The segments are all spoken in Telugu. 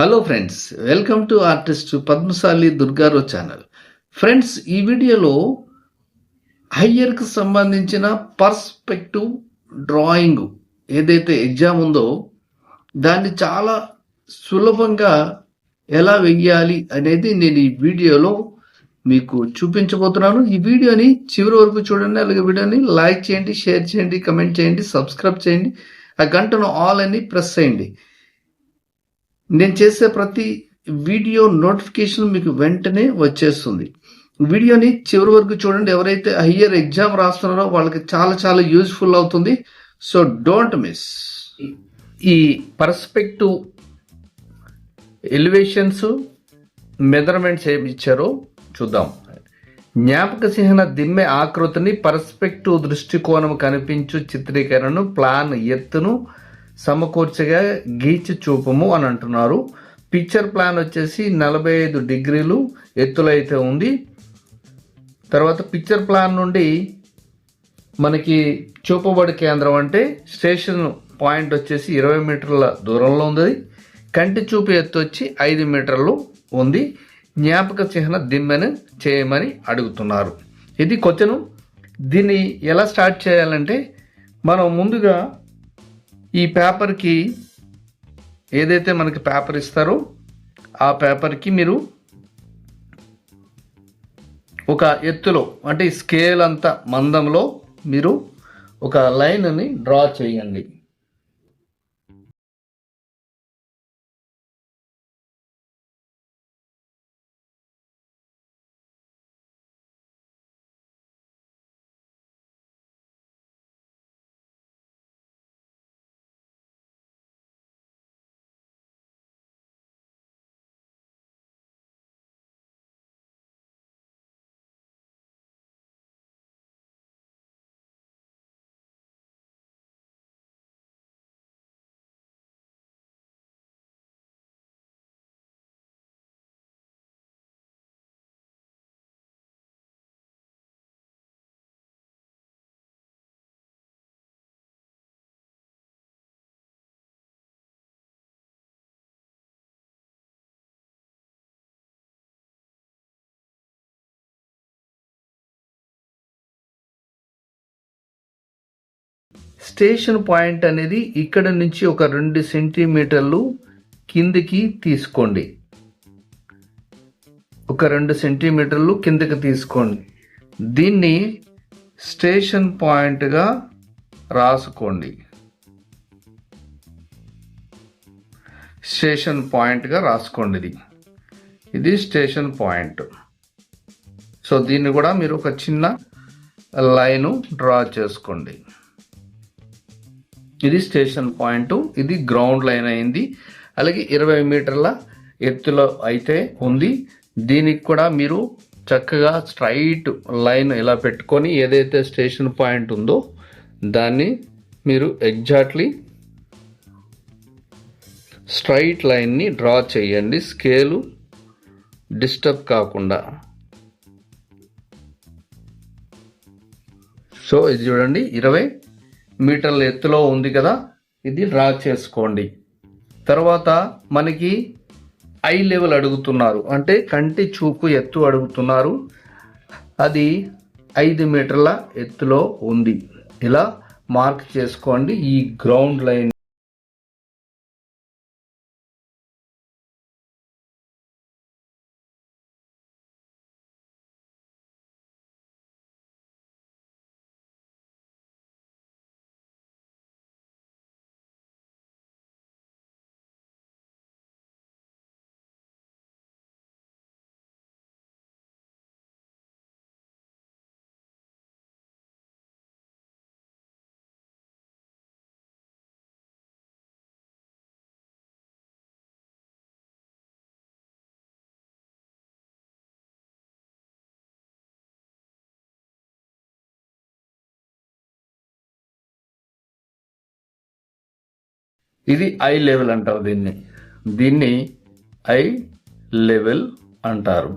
Hello friends welcome to artist Padmashali Durgarao channel friends ఈ వీడియోలో హయ్యర్కి సంబంధించిన పర్స్పెక్టివ్ డ్రాయింగ్ ఏదైతే ఎగ్జామ్ ఉందో దాన్ని చాలా సులభంగా ఎలా వెయ్యాలి అనేది నేను ఈ వీడియోలో మీకు చూపించబోతున్నాను. ఈ వీడియోని చివరి వరకు చూడండి అలాగే వీడియోని లైక్ చేయండి షేర్ చేయండి కమెంట్ చేయండి సబ్స్క్రైబ్ చేయండి ఆ గంటను ఆల్ అని ప్రెస్ చేయండి. నేను చేసే ప్రతి వీడియో నోటిఫికేషన్ మీకు వెంటనే వచ్చేస్తుంది. వీడియోని చివరి వరకు చూడండి. ఎవరైతే హయ్యర్ ఎగ్జామ్ రాస్తున్నారో వాళ్ళకి చాలా చాలా యూజ్ఫుల్ అవుతుంది. So don't miss. ఈ పర్స్పెక్టివ్ ఎలివేషన్స్ మెజర్మెంట్స్ ఏమి ఇచ్చారో చూద్దాం. జ్ఞాపక చిహ్న దిమ్మె ఆకృతిని పర్స్పెక్టివ్ దృష్టికోణం కనిపించు చిత్రీకరణను ప్లాన్ ఎత్తును సమకూర్చగా గీచి చూపము అని అంటున్నారు. పిక్చర్ ప్లాన్ వచ్చేసి నలభై ఐదు డిగ్రీలు ఎత్తులైతే అయితే ఉంది. తర్వాత పిక్చర్ ప్లాన్ నుండి మనకి చూపబడి కేంద్రం అంటే స్టేషన్ పాయింట్ వచ్చేసి ఇరవై మీటర్ల దూరంలో ఉంది. కంటి చూపు ఎత్తు వచ్చి ఐదు మీటర్లు ఉంది. జ్ఞాపక చిహ్న దిమ్మెను చేయమని అడుగుతున్నారు. ఇది క్వశ్చను. దీన్ని ఎలా స్టార్ట్ చేయాలంటే మనం ముందుగా ఈ పేపర్కి ఏదైతే మనకి పేపర్ ఇస్తారో ఆ పేపర్కి మీరు ఒక ఎత్తులో అంటే స్కేల్ అంత మందంలో మీరు ఒక లైన్ని డ్రా చేయండి. స్టేషన్ పాయింట్ అనేది ఇక్కడ నుంచి ఒక రెండు సెంటీమీటర్లు కిందికి తీసుకోండి. ఒక రెండు సెంటీమీటర్లు కిందకి తీసుకోండి. దీన్ని స్టేషన్ పాయింట్గా రాసుకోండి. స్టేషన్ పాయింట్గా రాసుకోండి ఇది. ఇది స్టేషన్ పాయింట్. సో దీన్ని కూడా మీరు ఒక చిన్న లైను డ్రా చేసుకోండి. ఇది స్టేషన్ పాయింట్ ఇది గ్రౌండ్ లైన్ అయింది. అలాగే ఇరవై మీటర్ల ఎత్తులో అయితే ఉంది. దీనికి కూడా మీరు చక్కగా స్ట్రైట్ లైన్ ఇలా పెట్టుకొని ఏదైతే స్టేషన్ పాయింట్ ఉందో దాన్ని మీరు ఎగ్జాక్ట్లీ స్ట్రైట్ లైన్ని డ్రా చేయండి. స్కేలు డిస్టర్బ్ కాకుండా. సో ఇది చూడండి ఇరవై మీటర్ల ఎత్తులో ఉంది కదా ఇది డ్రా చేసుకోండి. తర్వాత మనకి ఐ లెవెల్ అడుగుతున్నారు. అంటే కంటి చూపు ఎత్తు అడుగుతున్నారు. అది ఐదు మీటర్ల ఎత్తులో ఉంది. ఇలా మార్క్ చేసుకోండి ఈ గ్రౌండ్ లైన్. ఇది ఐ లెవెల్ అంటారు దీన్ని. దీన్ని ఐ లెవెల్ అంటారు.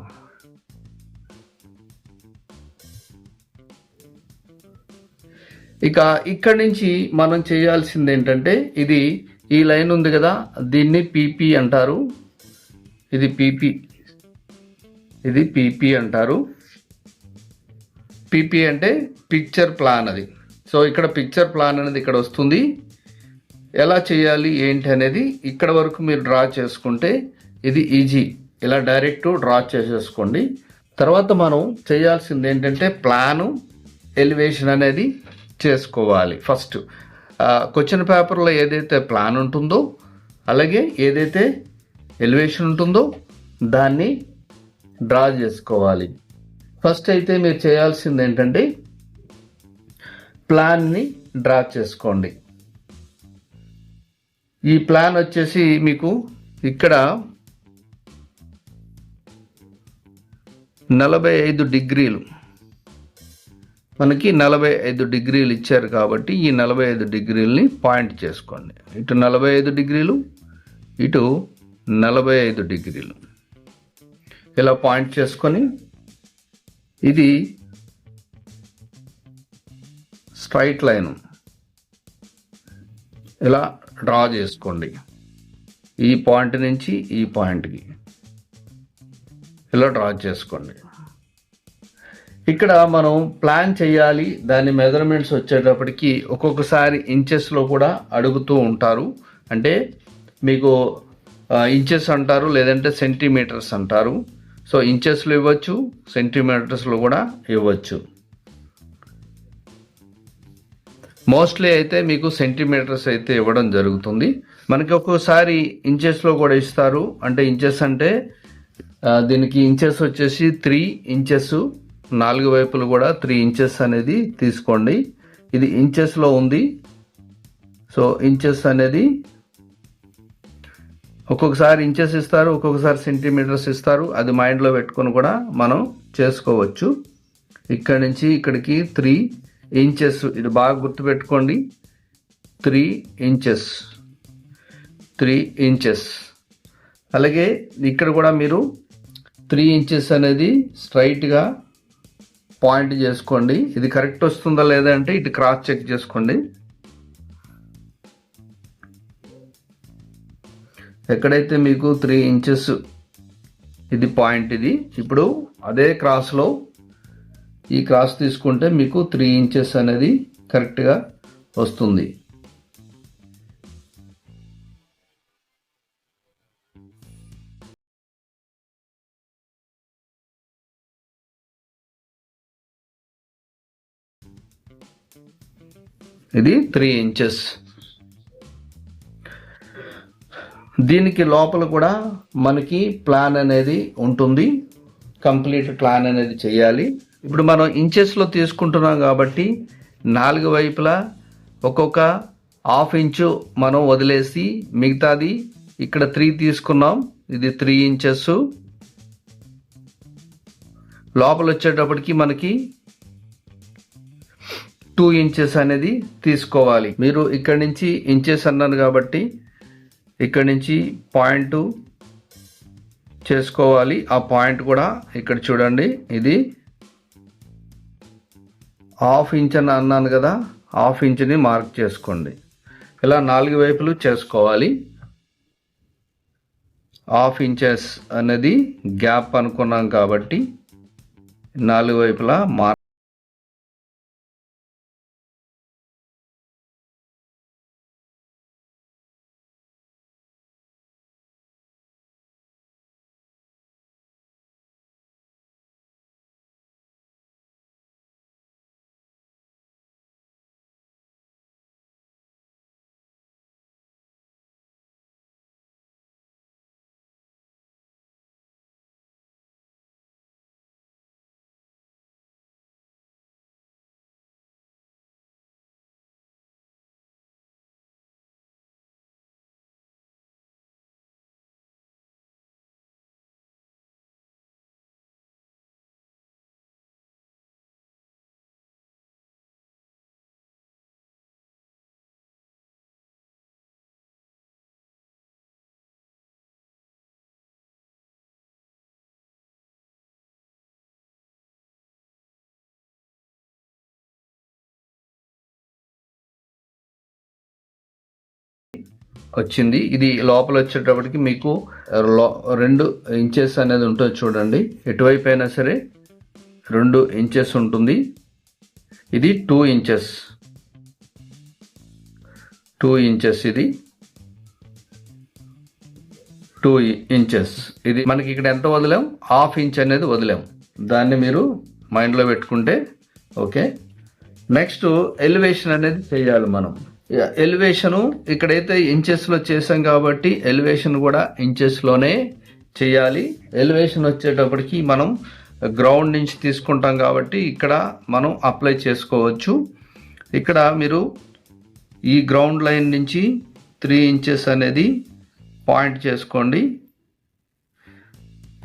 ఇక ఇక్కడి నుంచి మనం చేయాల్సింది ఏంటంటే ఇది ఈ లైన్ ఉంది కదా దీన్ని పీపీ అంటారు. ఇది పీపీ ఇది పీపీ అంటారు. పీపీ అంటే పిక్చర్ ప్లాన్ అది. సో ఇక్కడ పిక్చర్ ప్లాన్ అనేది ఇక్కడ వస్తుంది. ఎలా చేయాలి ఏంటి అనేది ఇక్కడ వరకు మీరు డ్రా చేసుకుంటే ఇది ఈజీ. ఇలా డైరెక్ట్ డ్రా చేసేసుకోండి. తర్వాత మనం చేయాల్సింది ఏంటంటే ప్లాను ఎలివేషన్ అనేది చేసుకోవాలి ఫస్ట్. క్వశ్చన్ పేపర్లో ఏదైతే ప్లాన్ ఉంటుందో అలాగే ఏదైతే ఎలివేషన్ ఉంటుందో దాన్ని డ్రా చేసుకోవాలి. ఫస్ట్ అయితే మీరు చేయాల్సింది ఏంటంటే ప్లాన్ని డ్రా చేసుకోండి. ఈ ప్లాన్ వచ్చేసి మీకు ఇక్కడ నలభై ఐదు డిగ్రీలు. మనకి నలభై ఐదు డిగ్రీలు ఇచ్చారు కాబట్టి ఈ నలభై ఐదు డిగ్రీలని పాయింట్ చేసుకోండి. ఇటు నలభై ఐదు డిగ్రీలు ఇటు నలభై ఐదు డిగ్రీలు. ఇలా పాయింట్ చేసుకొని ఇది స్ట్రైట్ లైన్. ఇలా డ్రా చేసుకోండి. ఈ పాయింట్ నుంచి ఈ పాయింట్కి ఇలా డ్రా చేసుకోండి. ఇక్కడ మనం ప్లాన్ చేయాలి దాని మెజర్మెంట్స్ వచ్చేటప్పటికి ఒక్కొక్కసారి ఇంచెస్లో కూడా అడుగుతూ ఉంటారు. అంటే మీకు ఇంచెస్ అంటారు లేదంటే సెంటీమీటర్స్ అంటారు. సో ఇంచెస్లో ఇవ్వచ్చు సెంటీమీటర్స్లో కూడా ఇవ్వచ్చు. మోస్ట్లీ అయితే మీకు సెంటీమీటర్స్ అయితే ఇవ్వడం జరుగుతుంది. మనకి ఒక్కోసారి ఇంచెస్లో కూడా ఇస్తారు. అంటే ఇంచెస్ అంటే దీనికి ఇంచెస్ వచ్చేసి త్రీ ఇంచెస్ నాలుగు వైపులు కూడా త్రీ ఇంచెస్ అనేది తీసుకోండి. ఇది ఇంచెస్లో ఉంది. సో ఇంచెస్ అనేది ఒక్కొక్కసారి ఇంచెస్ ఇస్తారు ఒక్కొక్కసారి సెంటీమీటర్స్ ఇస్తారు. అది మైండ్లో పెట్టుకొని కూడా మనం చేసుకోవచ్చు. ఇక్కడ నుంచి ఇక్కడికి త్రీ ఇంచెస్ ఇది బాగా గుర్తుపెట్టుకోండి. త్రీ ఇంచెస్ త్రీ ఇంచెస్ అలాగే ఇక్కడ కూడా మీరు త్రీ ఇంచెస్ అనేది స్ట్రైట్గా పాయింట్ చేసుకోండి. ఇది కరెక్ట్ వస్తుందా లేదా అంటే ఇటు క్రాస్ చెక్ చేసుకోండి. ఎక్కడైతే మీకు త్రీ ఇంచెస్ ఇది పాయింట్ ఇది ఇప్పుడు అదే క్రాస్లో ఈ క్రాస్ తీసుకుంటే మీకు త్రీ ఇంచెస్ అనేది కరెక్ట్గా వస్తుంది. ఇది త్రీ ఇంచెస్ దీనికి లోపల కూడా మనకి ప్లాన్ అనేది ఉంటుంది. కంప్లీట్ ప్లాన్ అనేది చేయాలి. ఇప్పుడు మనం ఇంచెస్లో తీసుకుంటున్నాం కాబట్టి నాలుగు వైపులా ఒక్కొక్క హాఫ్ ఇంచు మనం వదిలేసి మిగతాది ఇక్కడ త్రీ తీసుకున్నాం. ఇది త్రీ ఇంచెస్ లోపల వచ్చేటప్పటికి మనకి టూ ఇంచెస్ అనేది తీసుకోవాలి. మీరు ఇక్కడ నుంచి ఇంచెస్ అన్నాను కాబట్టి ఇక్కడ నుంచి పాయింట్ చేసుకోవాలి. ఆ పాయింట్ కూడా ఇక్కడ చూడండి. ఇది హాఫ్ ఇంచ్ అని అన్నాను కదా హాఫ్ ఇంచ్ని మార్క్ చేసుకోండి. ఇలా నాలుగు వైపులు చేసుకోవాలి. హాఫ్ ఇంచెస్ అనేది గ్యాప్ అనుకున్నాం కాబట్టి నాలుగు వైపులా మార్క్ వచ్చింది. ఇది లోపల వచ్చేటప్పటికి మీకు లో రెండు ఇంచెస్ అనేది ఉంటుంది చూడండి. ఎటువైపు అయినా సరే రెండు ఇంచెస్ ఉంటుంది. ఇది టూ ఇంచెస్ టూ ఇంచెస్ ఇది. టూ ఇంచెస్ ఇది మనకి ఇక్కడ ఎంత వదిలాం? హాఫ్ ఇంచ్ అనేది వదిలాం. దాన్ని మీరు మైండ్లో పెట్టుకుంటే ఓకే నెక్స్ట్ ఎలివేషన్ అనేది చేయాలి మనం. ఎలివేషను ఇక్కడైతే ఇంచెస్లో చేసాం కాబట్టి ఎలివేషన్ కూడా ఇంచెస్లోనే చేయాలి. ఎలివేషన్ వచ్చేటప్పటికి మనం గ్రౌండ్ నుంచి తీసుకుంటాం కాబట్టి ఇక్కడ మనం అప్లై చేసుకోవచ్చు. ఇక్కడ మీరు ఈ గ్రౌండ్ లైన్ నుంచి త్రీ ఇంచెస్ అనేది పాయింట్ చేసుకోండి.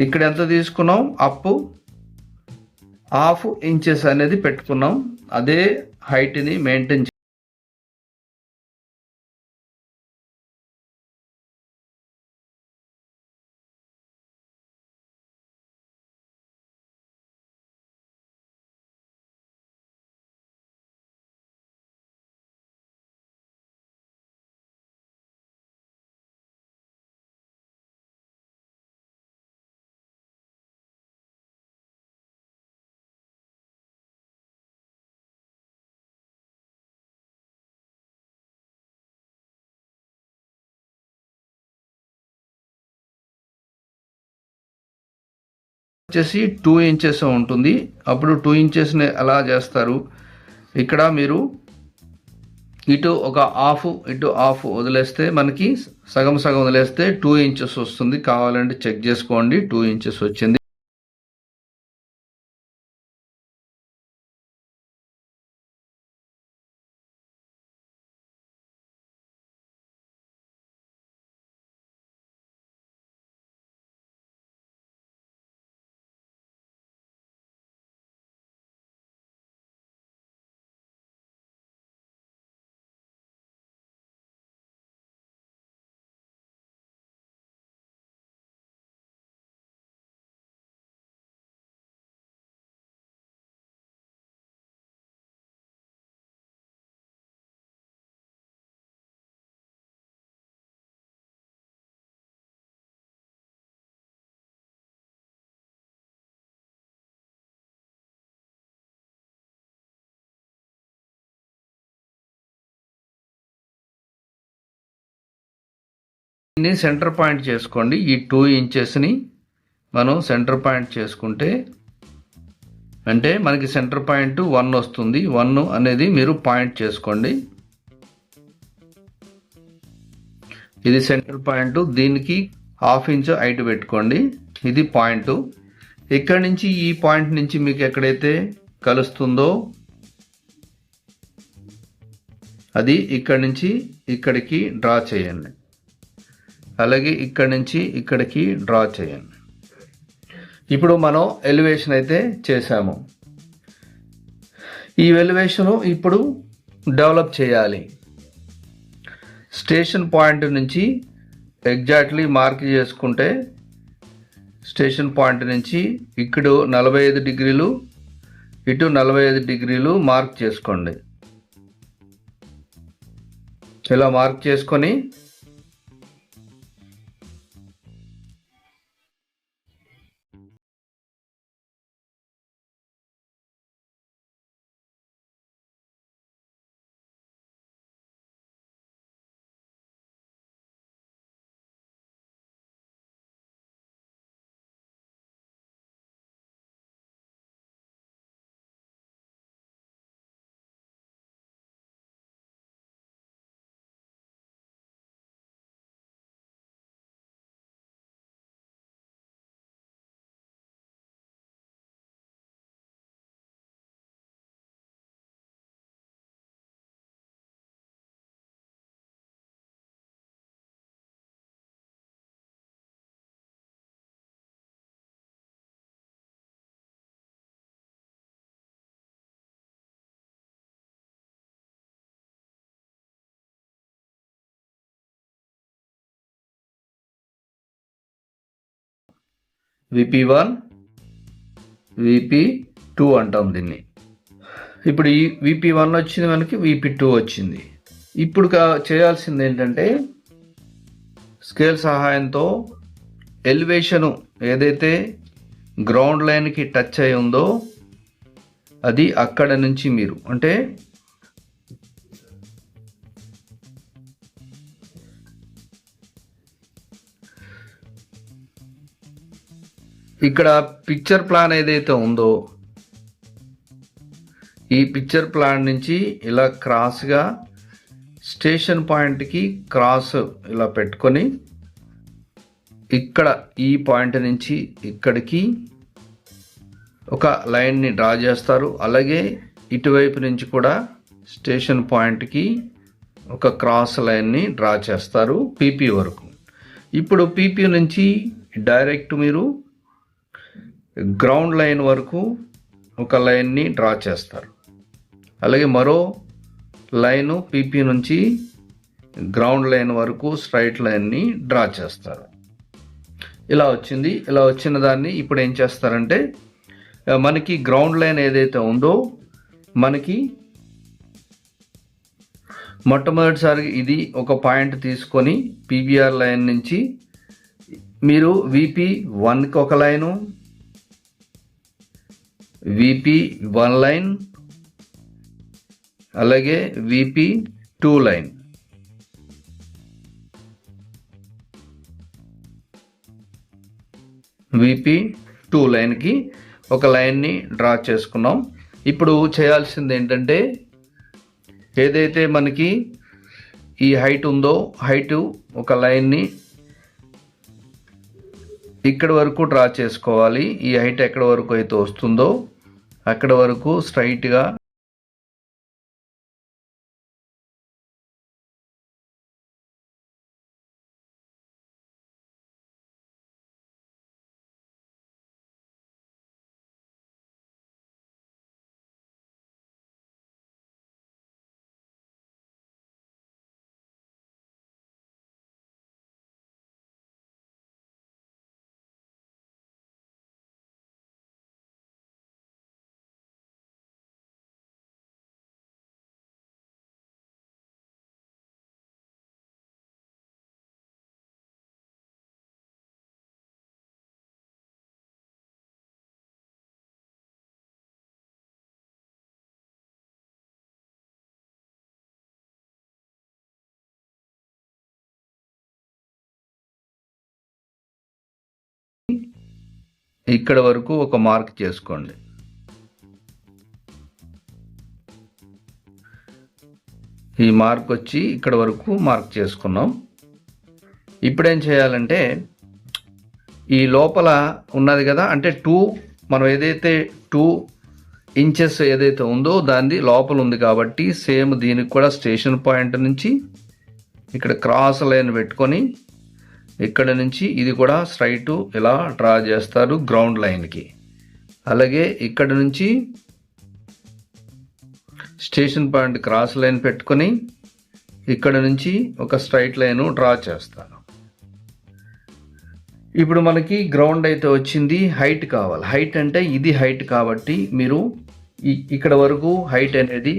ఇక్కడ ఎంత తీసుకున్నాం? అప్పు హాఫ్ ఇంచెస్ అనేది పెట్టుకున్నాం. అదే హైట్ని మెయింటైన్ వచ్చేసి టూ ఇంచెస్ ఉంటుంది. అప్పుడు టూ ఇంచెస్ని ఎలా చేస్తారు? ఇక్కడ మీరు ఇటు ఒక హాఫ్ ఇటు హాఫ్ వదిలేస్తే మనకి సగం సగం వదిలేస్తే టూ ఇంచెస్ వస్తుంది. కావాలంటే చెక్ చేసుకోండి. టూ ఇంచెస్ వచ్చింది. దీన్ని సెంటర్ పాయింట్ చేసుకోండి. ఈ టూ ఇంచెస్ని మనం సెంటర్ పాయింట్ చేసుకుంటే అంటే మనకి సెంటర్ పాయింట్ వన్ వస్తుంది. వన్ అనేది మీరు పాయింట్ చేసుకోండి. ఇది సెంటర్ పాయింట్. దీనికి హాఫ్ ఇంచ్ హైట్ పెట్టుకోండి. ఇది పాయింట్. ఇక్కడ నుంచి ఈ పాయింట్ నుంచి మీకు ఎక్కడైతే కలుస్తుందో అది ఇక్కడ నుంచి ఇక్కడికి డ్రా చేయండి. అలాగే ఇక్కడ నుంచి ఇక్కడికి డ్రా చేయండి. ఇప్పుడు మనం ఎలివేషన్ అయితే చేసాము ఈ ఎలివేషను ఇప్పుడు డెవలప్ చేయాలి. స్టేషన్ పాయింట్ నుంచి ఎగ్జాక్ట్లీ మార్క్ చేసుకుంటే స్టేషన్ పాయింట్ నుంచి ఇక్కడ నలభై ఐదు డిగ్రీలు ఇటు నలభై ఐదు డిగ్రీలు మార్క్ చేసుకోండి. ఇలా మార్క్ చేసుకొని విపి వన్ విపి టూ అంటాం దీన్ని. ఇప్పుడు ఈ విపి వన్ వచ్చింది మనకి విపి టూ వచ్చింది. ఇప్పుడు కా చేయాల్సింది ఏంటంటే స్కేల్ సహాయంతో ఎలివేషను ఏదైతే గ్రౌండ్ లైన్కి టచ్ అయి ఉందో అది అక్కడ నుంచి మీరు అంటే ఇక్కడ పిక్చర్ ప్లాన్ ఏదైతే ఉందో ఈ పిక్చర్ ప్లాన్ నుంచి ఇలా క్రాస్గా స్టేషన్ పాయింట్కి క్రాస్ ఇలా పెట్టుకొని ఇక్కడ ఈ పాయింట్ నుంచి ఇక్కడికి ఒక లైన్ని డ్రా చేస్తారు. అలాగే ఇటువైపు నుంచి కూడా స్టేషన్ పాయింట్కి ఒక క్రాస్ లైన్ని డ్రా చేస్తారు. పీపీ వరకు. ఇప్పుడు పీపీ నుంచి డైరెక్ట్ మీరు గ్రౌండ్ లైన్ వరకు ఒక లైన్ని డ్రా చేస్తారు. అలాగే మరో లైను పీపీ నుంచి గ్రౌండ్ లైన్ వరకు స్ట్రైట్ లైన్ని డ్రా చేస్తారు. ఇలా వచ్చింది. ఇలా వచ్చిన దాన్ని ఇప్పుడు ఏం చేస్తారంటే మనకి గ్రౌండ్ లైన్ ఏదైతే ఉందో మనకి మొట్టమొదటిసారి ఇది ఒక పాయింట్ తీసుకొని పీబీఆర్ లైన్ నుంచి మీరు విపి వన్కి ఒక లైను విపి వన్ లైన్ అలాగే VP two line VP two లైన్కి ఒక లైన్ని డ్రా చేసుకున్నాం. ఇప్పుడు చేయాల్సింది ఏంటంటే ఏదైతే మనకి ఈ హైట్ ఉందో హైటు ఒక లైన్ని ఇక్కడ వరకు డ్రా చేసుకోవాలి. ఈ హైట్ ఎక్కడ వరకు అయితే వస్తుందో అక్కడ వరకు స్ట్రైట్గా ఇక్కడ వరకు ఒక మార్క్ చేసుకోండి. ఈ మార్క్ వచ్చి ఇక్కడ వరకు మార్క్ చేసుకున్నాం. ఇప్పుడేం చేయాలంటే ఈ లోపల ఉన్నది కదా అంటే టూ మనం ఏదైతే టూ ఇంచెస్ ఏదైతే ఉందో దాన్ని లోపల ఉంది కాబట్టి సేమ్ దీనికి కూడా స్టేషన్ పాయింట్ నుంచి ఇక్కడ క్రాస్ లైన్ పెట్టుకొని ఇక్కడ నుంచి ఇది కూడా స్ట్రైట్ ఇలా డ్రా చేస్తారు గ్రౌండ్ లైన్కి. అలాగే ఇక్కడ నుంచి స్టేషన్ పాయింట్ క్రాస్ లైన్ పెట్టుకొని ఇక్కడ నుంచి ఒక స్ట్రైట్ లైన్ డ్రా చేస్తారు ఇప్పుడు మనకి గ్రౌండ్ అయితే వచ్చింది హైట్ కావాలి. హైట్ అంటే ఇది హైట్ కాబట్టి మీరు ఇక్కడ వరకు హైట్ అనేది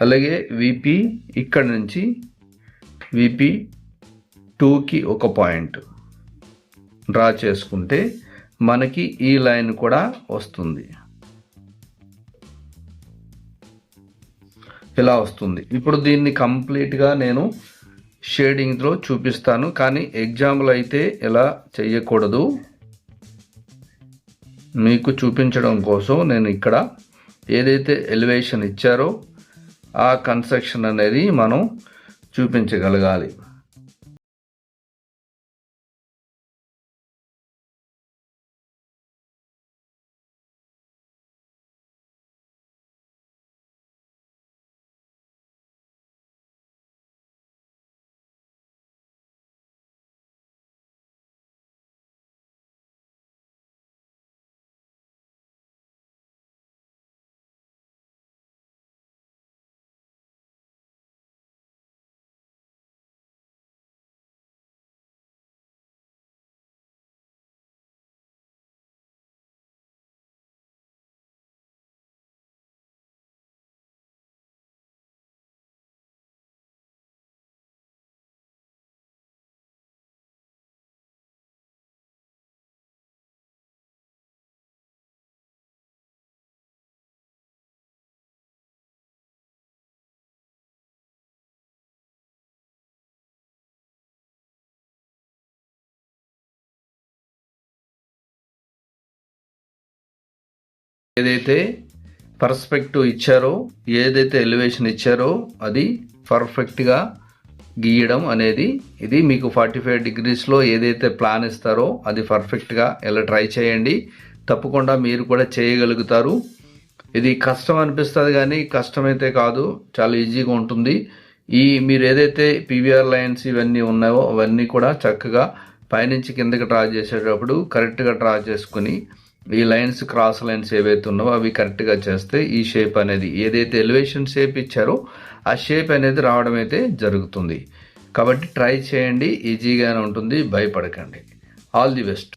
అలాగే విపి ఇక్కడ నుంచి విపి టూకి ఒక పాయింట్ డ్రా చేసుకుంటే మనకి ఈ లైన్ కూడా వస్తుంది. ఇలా వస్తుంది. ఇప్పుడు దీన్ని కంప్లీట్గా నేను షేడింగ్లో చూపిస్తాను. కానీ ఎగ్జాంపుల్ అయితే ఇలా చేయకూడదు. మీకు చూపించడం కోసం నేను ఇక్కడ ఏదైతే ఎలివేషన్ ఇచ్చారో ఆ కన్స్ట్రక్షన్ అనేది మనం చూపించగలగాలి. ఏదైతే పర్స్పెక్టివ్ ఇచ్చారో ఏదైతే ఎలివేషన్ ఇచ్చారో అది పర్ఫెక్ట్గా గీయడం అనేది ఇది మీకు ఫార్టీ ఫైవ్ డిగ్రీస్లో ఏదైతే ప్లాన్ ఇస్తారో అది పర్ఫెక్ట్గా ఎలా ట్రై చేయండి. తప్పకుండా మీరు కూడా చేయగలుగుతారు. ఇది కష్టం అనిపిస్తుంది కానీ కష్టమైతే కాదు చాలా ఈజీగా ఉంటుంది. ఈ మీరు ఏదైతే పీవీఆర్ లైన్స్ ఇవన్నీ ఉన్నాయో అవన్నీ కూడా చక్కగా పైనుంచి కిందకి డ్రా చేసేటప్పుడు కరెక్ట్గా డ్రా చేసుకుని ఈ లైన్స్ క్రాస్ లైన్స్ ఏవైతే ఉన్నావో అవి కరెక్ట్గా చేస్తే ఈ షేప్ అనేది ఏదైతే ఎలివేషన్ షేప్ ఇచ్చారో ఆ షేప్ అనేది రావడం అయితే జరుగుతుంది. కాబట్టి ట్రై చేయండి ఈజీగానే ఉంటుంది భయపడకండి. All the best.